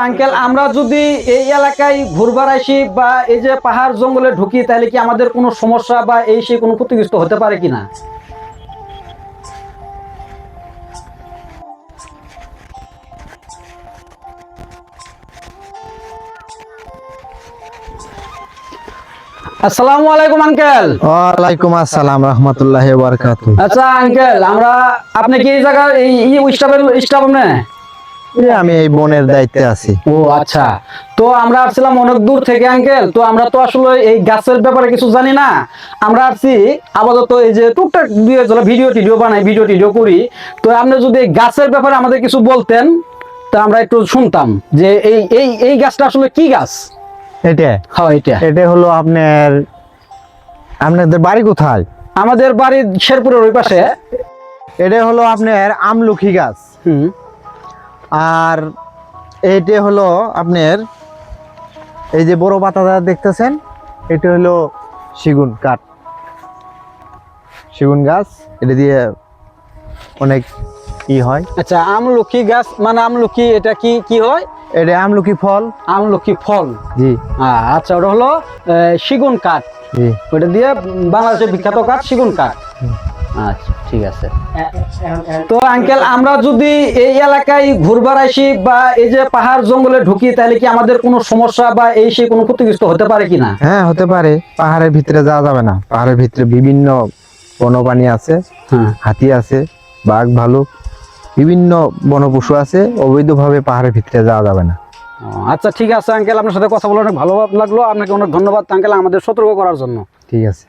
Uncle আমরা যদি এই এলাকায় ঘুরবার আসি বা এই যে পাহাড় জঙ্গলে ঢুকি তাহলে কি আমাদের কোনো সমস্যা বা এই সেই কোনো ক্ষতিগ্রস্ত হতে পারে কিনা? আসসালামু আলাইকুম আঙ্কেল ওয়ালাইকুম আসসালাম রহমতুল্লাহ বারকাত আচ্ছা আঙ্কেল আমরা আপনি কি এই জায়গা এই স্টাফের স্টাফ না আমি এই বনের দায়িত্বে আছি। ও আচ্ছা। তো আমরা আসছিলাম অনেক দূর থেকে আঙ্কেল তো আমরা তো আসলে এই গাছের ব্যাপারে কিছু জানি না। আমরা আসছি আপাতত এই যে টুকটাক একজন ভিডিও টিডিও বানাই ভিডিও টিডিও করি। তো আপনি যদি গাছের ব্যাপারে আমাদের কিছু বলতেন তা আমরা একটু শুনতাম যে এই এই এই গাছটা আসলে কি গাছ? এটা? হ্যাঁ এটা। এটা হলো আপনার আপনাদের বাড়ি কোথায়? আমাদের বাড়ির শেরপুরের ওই পাশে। এটা হলো আপনার আমলখি গাছ। হুম। আর এইটা হলো আপনার এই যে বড় পাতা পাতাটা দেখতেছেন এটা হলো সেগুন কাঠ। সেগুন গাছ এটা দিয়ে অনেক ই হয়। আচ্ছা আমলকি গাছ মানে আমলকি এটা কি কি হয়? এটা আমলকি ফল। আমলকি ফল। জি। আচ্ছা ওটা হলো সেগুন কাঠ। জি। ওটা দিয়ে বাংলাদেশের বিখ্যাত কাঠ সেগুন কাঠ। আচ্ছা ঠিক আছে। তো আঙ্কেল আমরা যদি এই এলাকায় ঘুরবার আসি বা এই যে পাহাড় জঙ্গলে ঢুকি তাহলে কি আমাদের কোনো সমস্যা বা এই সেই কোনো ক্ষতিগ্রস্ত হতে পারে কিনা? হ্যাঁ হতে পারে। পাহাড়ের ভিতরে যাওয়া যাবে না। পাহাড়ের ভিতরে বিভিন্ন বন্যপ্রাণী আছে হ্যাঁ। হাতি আছে বাঘ ভালুক বিভিন্ন বনপশু আছে অবৈধভাবে পাহাড়ের ভিতরে যাওয়া যাবে না। ও, আচ্ছা ঠিক আছে আঙ্কেল আপনার সাথে কথা বলে অনেক ভালো লাগল। আপনাকে অনেক ধন্যবাদ আঙ্কেল আমাদের সতর্ক করার জন্য। ঠিক আছে।